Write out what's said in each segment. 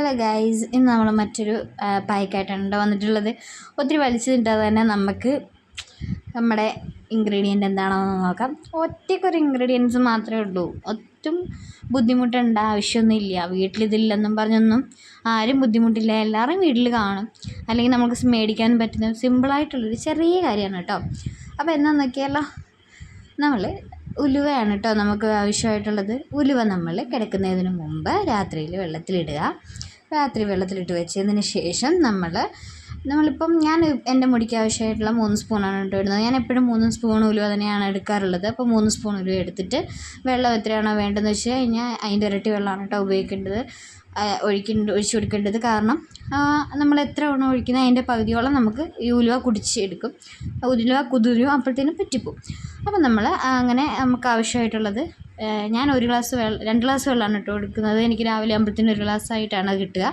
Hello guys ഇന്ന് നമ്മൾ മറ്റൊരു പായ്ക്കായിട്ടാണ് കേട്ടോ വന്നിട്ടുള്ളത്. ഒത്തിരി വലിച്ചു കിട്ടാതെ തന്നെ നമുക്ക് നമ്മുടെ ഇൻഗ്രീഡിയന്റ് എന്താണെന്ന് നോക്കാം. ഒറ്റയ്ക്കൊരു ഇൻഗ്രീഡിയൻസ് മാത്രമേ ഉള്ളൂ. ഒട്ടും ബുദ്ധിമുട്ടേണ്ട ആവശ്യമൊന്നുമില്ല. വീട്ടിലിതില്ലെന്നും പറഞ്ഞൊന്നും ആരും ബുദ്ധിമുട്ടില്ല. എല്ലാവരും വീട്ടിൽ കാണും. അല്ലെങ്കിൽ നമുക്ക് മേടിക്കാൻ പറ്റുന്ന സിമ്പിളായിട്ടുള്ളൊരു ചെറിയ കാര്യമാണ് കേട്ടോ അപ്പോൾ എന്താണെന്ന് നോക്കിയാലോ. നമ്മൾ ഉലുവയാണ് കേട്ടോ നമുക്ക് ആവശ്യമായിട്ടുള്ളത്. ഉലുവ നമ്മൾ കിടക്കുന്നതിന് മുമ്പ് രാത്രിയിൽ വെള്ളത്തിലിടുക. രാത്രി വെള്ളത്തിലിട്ട് വെച്ചതിന് ശേഷം നമ്മൾ നമ്മളിപ്പം ഞാൻ എന്റെ മുടിക്ക് ആവശ്യമായിട്ടുള്ള മൂന്ന് സ്പൂണാണ് കേട്ടോ ഇടുന്നത്. ഞാൻ എപ്പോഴും മൂന്ന് സ്പൂൺ ഉലുവ തന്നെയാണ് എടുക്കാറുള്ളത്. അപ്പോൾ മൂന്ന് സ്പൂൺ ഉലുവ എടുത്തിട്ട് വെള്ളം എത്രയാണോ വേണ്ടതെന്ന് വെച്ച് കഴിഞ്ഞാൽ അതിന്റെ ഇരട്ടി വെള്ളമാണ് കേട്ടോ ഉപയോഗിക്കേണ്ടത്. ഒഴിക്കേണ്ട ഒഴിച്ചു കൊടുക്കേണ്ടത്. കാരണം നമ്മൾ എത്ര എണ്ണം ഒഴിക്കുന്നത് അതിന്റെ പകുതിയോളം നമുക്ക് ഈ ഉലുവ കുടിച്ചെടുക്കും. ഉലുവ കുതിരും അപ്പോഴത്തേനും പറ്റിപ്പോവും. അപ്പോൾ നമ്മൾ അങ്ങനെ നമുക്ക് ആവശ്യമായിട്ടുള്ളത് ഞാൻ ഒരു ഗ്ലാസ് വെള്ളം രണ്ട് ഗ്ലാസ് വെള്ളമാണ് കേട്ടോ എടുക്കുന്നത്. എനിക്ക് രാവിലെ ആകുമ്പോഴത്തേനും ഒരു ഗ്ലാസ് ആയിട്ടാണ് കിട്ടുക.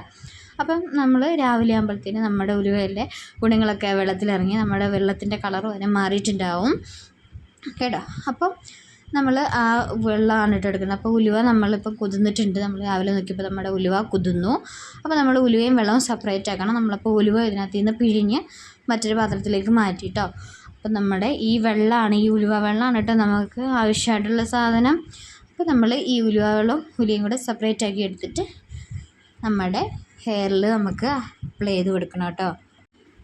അപ്പം നമ്മൾ രാവിലെ ആകുമ്പോഴത്തേന് നമ്മുടെ ഉലുവയിലെ ഗുണങ്ങളൊക്കെ വെള്ളത്തിലിറങ്ങി നമ്മുടെ വെള്ളത്തിന്റെ കളർ വരെ മാറിയിട്ടുണ്ടാവും. കേട്ടോ? അപ്പം നമ്മൾ ആ വെള്ളമാണ് ഇട്ട് എടുക്കുന്നത്. അപ്പോൾ ഉലുവ നമ്മളിപ്പോൾ കുതിർന്നിട്ടുണ്ട്. നമ്മൾ രാവിലെ നോക്കിയപ്പോൾ നമ്മുടെ ഉലുവ കുതിന്നു അപ്പോൾ നമ്മൾ ഉലുവയും വെള്ളവും സെപ്പറേറ്റ് ആക്കണം. നമ്മളപ്പോൾ ഉലുവ ഇതിനകത്ത് നിന്ന് പിഴിഞ്ഞ് മറ്റൊരു പാത്രത്തിലേക്ക് മാറ്റിയിട്ടോ അപ്പം നമ്മുടെ ഈ വെള്ളമാണ് ഈ ഉലുവ വെള്ളമാണ് കേട്ടോ നമുക്ക് ആവശ്യമായിട്ടുള്ള സാധനം. അപ്പോൾ നമ്മൾ ഈ ഉലുവ വെള്ളവും ഉലിയും കൂടെ സെപ്പറേറ്റ് ആക്കി എടുത്തിട്ട് നമ്മുടെ ഹെയറിൽ നമുക്ക് അപ്ലൈ ചെയ്ത് കൊടുക്കണം കേട്ടോ.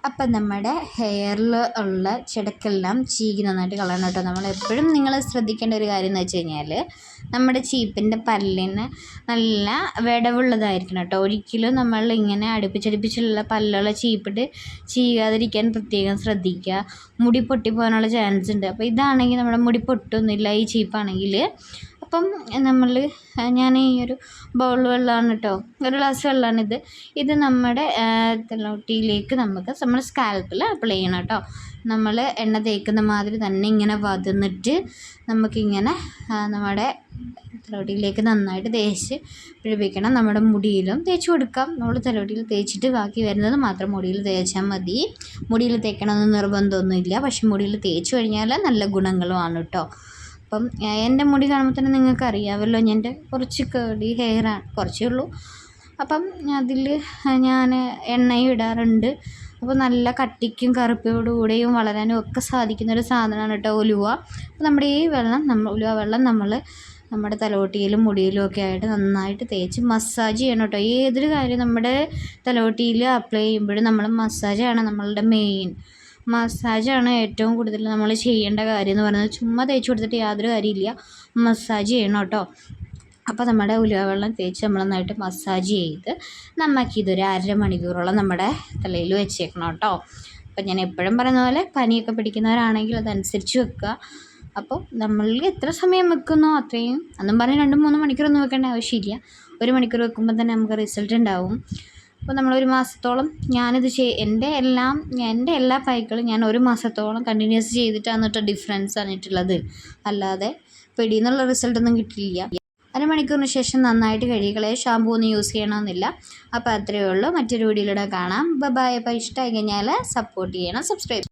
അപ്പം നമ്മുടെ ഹെയറിൽ ഉള്ള ചെടക്കെല്ലാം ചീകി നന്നായിട്ട് കളയണം കേട്ടോ. നമ്മൾ എപ്പോഴും നിങ്ങൾ ശ്രദ്ധിക്കേണ്ട ഒരു കാര്യം എന്ന് വെച്ച് കഴിഞ്ഞാൽ നമ്മുടെ ചീപ്പിന്റെ പല്ലിന് നല്ല വിടവുള്ളതായിരിക്കണം കേട്ടോ. ഒരിക്കലും നമ്മൾ ഇങ്ങനെ അടുപ്പിച്ചടുപ്പിച്ചുള്ള പല്ലുള്ള ചീപ്പിട്ട് ചീകാതിരിക്കാൻ പ്രത്യേകം ശ്രദ്ധിക്കുക. മുടി പൊട്ടിപ്പോകാനുള്ള ചാൻസ് ഉണ്ട് അപ്പോൾ ഇതാണെങ്കിൽ നമ്മുടെ മുടി പൊട്ടൊന്നുമില്ല ഈ ചീപ്പാണെങ്കിൽ അപ്പം നമ്മൾ ഞാൻ ഈ ഒരു ബൗൾ വെള്ളമാണ് കേട്ടോ ഒരു ഗ്ലാസ് വെള്ളമാണിത് ഇത്. നമ്മുടെ തലോട്ടിയിലേക്ക് നമുക്ക് നമ്മുടെ സ്കാൽപ്പിൽ അപ്ലൈ ചെയ്യണം കേട്ടോ നമ്മൾ എണ്ണ തേക്കുന്ന മാതിരി തന്നെ ഇങ്ങനെ വതന്നിട്ട് നമുക്കിങ്ങനെ നമ്മുടെ തലോട്ടിയിലേക്ക് നന്നായിട്ട് തേച്ച് പിടിപ്പിക്കണം. നമ്മുടെ മുടിയിലും തേച്ച് കൊടുക്കാം. നമ്മൾ തലോട്ടിയിൽ തേച്ചിട്ട് ബാക്കി വരുന്നത് മാത്രം മുടിയിൽ തേച്ചാൽ മതി. മുടിയിൽ തേക്കണമെന്ന് നിർബന്ധമൊന്നുമില്ല. പക്ഷെ മുടിയിൽ തേച്ച് കഴിഞ്ഞാൽ നല്ല ഗുണങ്ങളുമാണ് കേട്ടോ അപ്പം എന്റെ മുടി കാണുമ്പോൾ തന്നെ നിങ്ങൾക്ക് അറിയാമല്ലോ എന്റെ കുറച്ച് കേളി ഹെയറാണ് കുറച്ചേ ഉള്ളൂ. അപ്പം അതിൽ ഞാൻ എണ്ണയും ഇടാറുണ്ട്. അപ്പോൾ നല്ല കട്ടിക്കും കറുപ്പോടുകൂടെയും വളരാനും ഒക്കെ സാധിക്കുന്ന ഒരു സാധനമാണ് കേട്ടോ ഉലുവ. അപ്പോൾ നമ്മുടെ ഈ വെള്ളം നമ്മൾ ഉലുവ വെള്ളം നമ്മൾ നമ്മുടെ തലയോട്ടിയിലും മുടിയിലും ഒക്കെ ആയിട്ട് നന്നായിട്ട് തേച്ച് മസാജ് ചെയ്യണം കേട്ടോ. ഏതൊരു കാര്യം നമ്മുടെ തലയോട്ടിയിൽ അപ്ലൈ ചെയ്യുമ്പോഴും നമ്മൾ മസാജാണ് നമ്മളുടെ മെയിൻ മസാജാണ് ഏറ്റവും കൂടുതൽ നമ്മൾ ചെയ്യേണ്ട കാര്യം എന്ന് പറയുന്നത്. ചുമ്മാ തേച്ച് കൊടുത്തിട്ട് യാതൊരു കാര്യമില്ല മസാജ് ചെയ്യണം കേട്ടോ. അപ്പോൾ നമ്മുടെ ഉലുവ വെള്ളം തേച്ച് നമ്മൾ നന്നായിട്ട് മസാജ് ചെയ്ത് നമുക്കിതൊരു അര മണിക്കൂറോളം നമ്മുടെ തലയിൽ വെച്ചേക്കണം കേട്ടോ. അപ്പം ഞാൻ എപ്പോഴും പറയുന്ന പോലെ പനിയൊക്കെ പിടിക്കുന്നവരാണെങ്കിൽ അതനുസരിച്ച് വെക്കുക. അപ്പോൾ നമ്മൾ എത്ര സമയം വെക്കുന്നോ അത്രയും അന്നും പറഞ്ഞ് രണ്ട് മൂന്ന് മണിക്കൂറൊന്നും വെക്കേണ്ട ആവശ്യമില്ല. ഒരു മണിക്കൂർ വെക്കുമ്പോൾ തന്നെ നമുക്ക് റിസൾട്ട് ഉണ്ടാവും. അപ്പോൾ നമ്മളൊരു മാസത്തോളം ഞാനിത് ചെയ് എന്റെ എല്ലാം എന്റെ എല്ലാ പൈകളും ഞാൻ ഒരു മാസത്തോളം കണ്ടിന്യൂസ് ചെയ്തിട്ടാണ് കേട്ടോ ഡിഫറൻസ് വന്നിട്ടുള്ളത് അല്ലാതെ പിടിയെന്നുള്ള റിസൾട്ടൊന്നും കിട്ടിയില്ല. അരമണിക്കൂറിന് ശേഷം നന്നായിട്ട് കഴുകികളെ ഷാമ്പൂ ഒന്നും യൂസ് ചെയ്യണമെന്നില്ല അപ്പോൾ അത്രയേ ഉള്ളൂ. മറ്റൊരു വീഡിയോയിലൂടെ കാണാം. ബൈ അപ്പോൾ ഇഷ്ടമായി കഴിഞ്ഞാൽ സപ്പോർട്ട് ചെയ്യണം സബ്സ്ക്രൈബ്